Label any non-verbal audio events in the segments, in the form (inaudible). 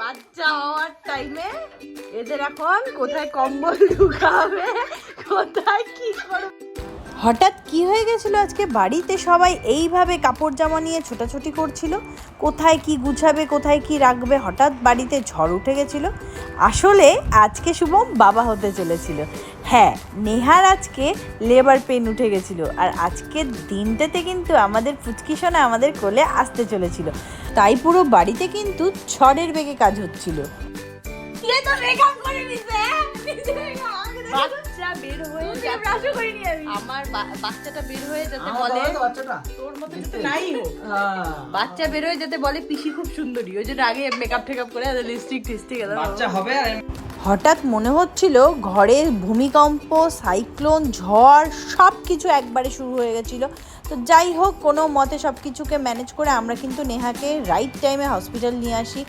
বাচ্চা হওয়ার টাইমে এদের এখন কোথায় কম্বল ঢুকাবে, কোথায় কি হঠাৎ কি হয়ে গেছিল আজকে? বাড়িতে সবাই এইভাবে কাপড় জামা নিয়ে ছোটাছুটি করছিল? কোথায় কি গুছাবে, কোথায় কি রাখবে? হঠাৎ বাড়িতে ঝড় উঠে গেছিল। আসলে আজকে শুভম বাবা হতে চলেছিল। হ্যাঁ নেহার আজকে লেবার পেন উঠে গেছিল। আর আজকের দিনটাতে কিন্তু আমাদের পুচকি সোনা আমাদের কোলে আসতে চলেছিল। তাই পুরো বাড়িতে কিন্তু ঝড়ের বেগে কাজ হচ্ছিল। বাচ্চা বের হয়ে আমার বা- বাচ্চাটা বের হয়ে যেতে বলে তোর মতো যাতে নাই হোক বাচ্চা বের হয়ে যেতে বলে পিসি খুব সুন্দরী। ওই জন্য আগে মেকআপ টেকআপ করে লিপস্টিক টিস্টিক বাচ্চা হবে আর হঠাৎ মনে হচ্ছিল ঘরে ভূমিকম্প, সাইক্লোন, ঝড় সব কিছু একবারে শুরু হয়ে গেছিল। তো যাই হোক, কোনো মতে সব কিছুকে ম্যানেজ করে আমরা কিন্তু নেহাকে রাইট টাইমে হসপিটাল নিয়ে আসি।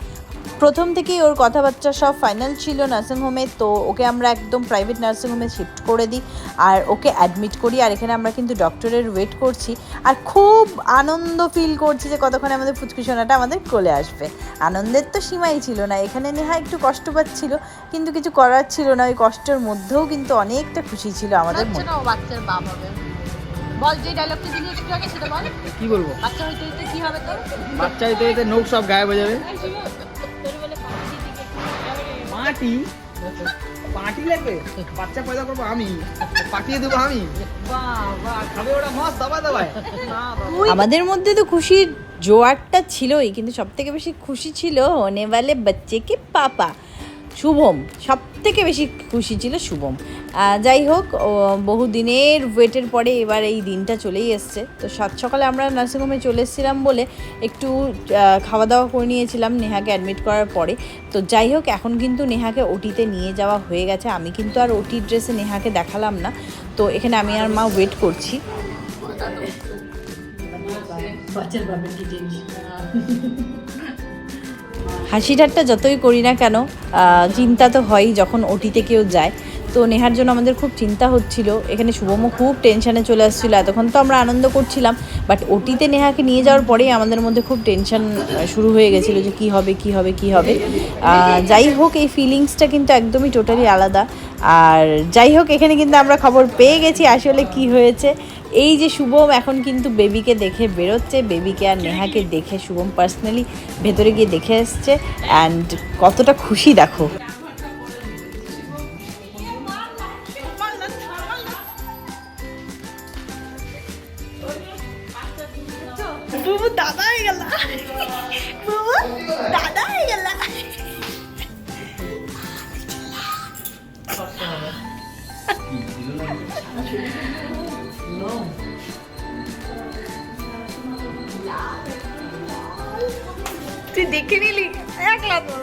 প্রথম থেকেই ওর কথাবার্তা সব ফাইনাল ছিল নার্সিংহোমে তো ওকে আমরা একদম প্রাইভেট নার্সিংহোমে শিফট করে দিই আর ওকে অ্যাডমিট করি। আর এখানে আমরা কিন্তু ডক্টরের ওয়েট করছি আর খুব আনন্দ ফিল করছি যে কতক্ষণে আমাদের ফুচকি সোনাটা আমাদের কোলে আসবে। আনন্দের তো সীমাই ছিল না। এখানে নেহা একটু কষ্ট পাচ্ছিল, কিন্তু কিন্তু কিছু করার ছিল না ওই কষ্টের মধ্যেও কিন্তু অনেকটা খুশি ছিল আমাদের মধ্যে। বাচ্চার বল যে ডায়লগটা দিলি একটু আগে সেটা বল। কি বলব? বাচ্চা হইতে হইতে কি হবে বাচ্চা হইতে হইতে সব গায়েব হয়ে যাবে। মাটি লাগবে? বাচ্চা পয়দা করব আমি। পাঠিয়ে দেবো আমি। আমাদের মধ্যে তো খুশির জোয়ারটা ছিলই কিন্তু সব থেকে বেশি খুশি ছিল হনে বালে বাচ্চে কি পাপা। শুভম সব থেকে বেশি খুশি ছিল শুভম। যাই হোক, ও, বহু দিনের ওয়েটের পরে এবার এই দিনটা চলেই এসছে। তো সাত সকালে আমরা নার্সিংহোমে চলে এসেছিলাম বলে একটু খাওয়া দাওয়া করে নিয়েছিলাম নেহাকে অ্যাডমিট করার পরে। তো যাই হোক, এখন কিন্তু নেহাকে ওটিতে নিয়ে যাওয়া হয়ে গেছে। আমি কিন্তু আর ওটি ড্রেসে নেহাকে দেখালাম না। তো এখানে আমি আর মা ওয়েট করছি। হাসি ঠাট্টা যতই করি না কেন চিন্তা তো হয়ই যখন ওটিতে কেউ যায়। তো নেহার জন্য আমাদের খুব চিন্তা হচ্ছিল। এখানে শুভম খুব টেনশানে চলে আসছিল। এতক্ষণ তো আমরা আনন্দ করছিলাম বাট ওটিতে নেহাকে নিয়ে যাওয়ার পরেই আমাদের মধ্যে খুব টেনশন শুরু হয়ে গেছিল যে কী হবে কী হবে কী হবে। যাই হোক, এই ফিলিংসটা কিন্তু একদমই টোটালি আলাদা। আর যাই হোক, এখানে কিন্তু আমরা খবর পেয়ে গেছি আসলে কি হয়েছে। এই যে শুভম এখন কিন্তু বেবিকে দেখে বেরোচ্ছে, বেবিকে আর নেহাকে দেখে শুভম পার্সোনালি ভেতরে গিয়ে দেখে এসছে অ্যান্ড কতটা খুশি দেখো। দাদা গেল। দেখে নিলি? একলা তোর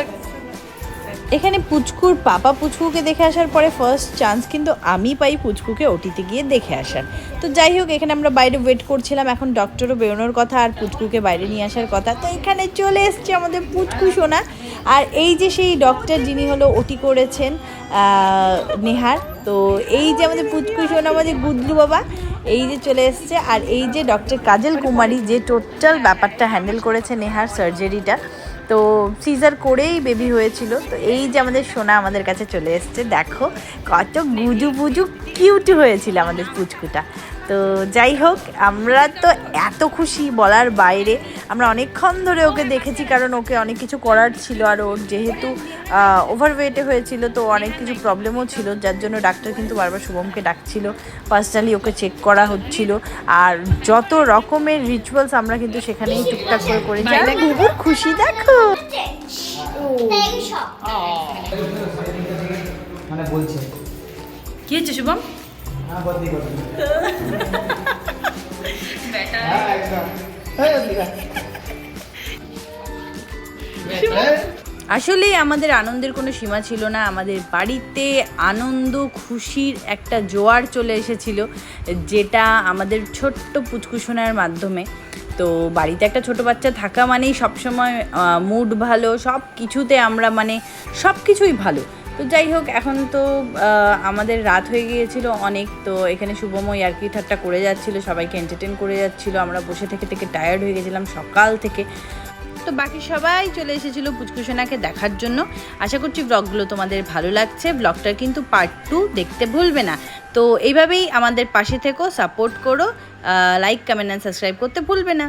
লাগে এখানে পুচকুর পাপা পুচকুকে দেখে আসার পরে ফার্স্ট চান্স কিন্তু আমি পাই পুচকুকে ওটিতে গিয়ে দেখে আসার। তো যাই হোক, এখানে আমরা বাইরে ওয়েট করছিলাম, এখন ডক্টরও বেরোনোর কথা আর পুচকুকে বাইরে নিয়ে আসার কথা। তো এখানে চলে এসছে আমাদের পুচকু সোনা। আর এই যে সেই ডক্টর যিনি হলো ওটি করেছেন নেহার, তো এই যে আমাদের পুচকু সোনা, আমাদের গুদলু বাবা এই যে চলে এসছে, আর এই যে ডক্টর কাজল কুমারী যে টোটাল ব্যাপারটা হ্যান্ডেল করেছে নেহার সার্জারিটা তো সিজার করেই বেবি হয়েছিল, তো এই যে আমাদের সোনা আমাদের কাছে চলে এসছে, দেখো কত গুজু বুজু কিউট হয়েছিল আমাদের পুচকুটা। তো যাই হোক আমরা তো এত খুশি বলার বাইরে। আমরা অনেকক্ষণ ধরে ওকে দেখেছি কারণ ওকে অনেক কিছু করার ছিল আর ওর যেহেতু ওভারওয়েটে হয়েছিল তো অনেক কিছু প্রবলেমও ছিল যার জন্য ডাক্তার কিন্তু বারবার শুভমকে ডাকছিল। পার্সোনালি ওকে চেক করা হচ্ছিল। আর যত রকমের রিচুয়ালস আমরা কিন্তু সেখানেই টুকটাক করে করেছি। আর গুগুর খুশি দেখো। মানে বলছে। কি হচ্ছে শুভম? (laughs) আসলেই আমাদের আনন্দের কোনো সীমা ছিল না, আমাদের বাড়িতে আনন্দ, খুশির একটা জোয়ার চলে এসেছিল, যেটা আমাদের ছোট্ট পুচকুসোনার মাধ্যমে। তো বাড়িতে একটা ছোট বাচ্চা থাকা মানেই সবসময় মুড ভালো সব কিছুতে আমরা মানে সব কিছুই ভালো। তো যাই হোক, এখন তো আমাদের রাত হয়ে গিয়েছিল অনেক, তো এখানে শুভময় আর কি ঠাট্টা করে যাচ্ছিল, সবাইকে এন্টারটেন করে যাচ্ছিল, আমরা বসে থেকে থেকে টায়ার্ড হয়ে গেছিলাম সকাল থেকে। তো বাকি সবাই চলে এসেছিল পুচকুসোনাকে দেখার জন্য। আশা করছি ব্লগগুলো তোমাদের ভালো লাগছে ব্লগটার কিন্তু পার্ট টু দেখতে ভুলবে না। তো এইভাবেই আমাদের পাশে থেকো সাপোর্ট করো লাইক কমেন্ট অ্যান্ড সাবস্ক্রাইব করতে ভুলবে না।